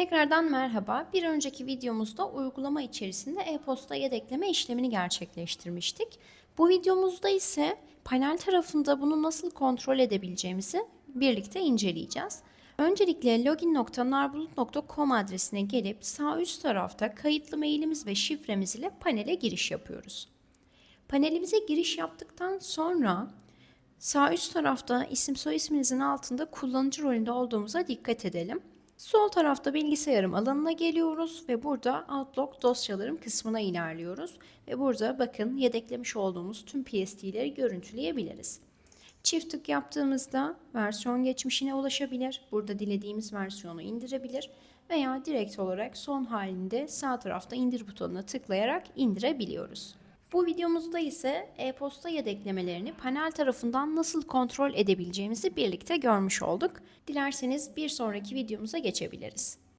Tekrardan merhaba. Bir önceki videomuzda uygulama içerisinde e-posta yedekleme işlemini gerçekleştirmiştik. Bu videomuzda ise panel tarafında bunu nasıl kontrol edebileceğimizi birlikte inceleyeceğiz. Öncelikle login.narbulut.com adresine gelip sağ üst tarafta kayıtlı mailimiz ve şifremiz ile panele giriş yapıyoruz. Panelimize giriş yaptıktan sonra sağ üst tarafta isim soy isminizin altında kullanıcı rolünde olduğumuza dikkat edelim. Sol tarafta bilgisayarım alanına geliyoruz ve burada Outlook dosyalarım kısmına ilerliyoruz. Ve burada bakın yedeklemiş olduğumuz tüm PST'leri görüntüleyebiliriz. Çift tık yaptığımızda versiyon geçmişine ulaşabilir. Burada dilediğimiz versiyonu indirebilir veya direkt olarak son halinde sağ tarafta indir butonuna tıklayarak indirebiliyoruz. Bu videomuzda ise e-posta yedeklemelerini panel tarafından nasıl kontrol edebileceğimizi birlikte görmüş olduk. Dilerseniz bir sonraki videomuza geçebiliriz.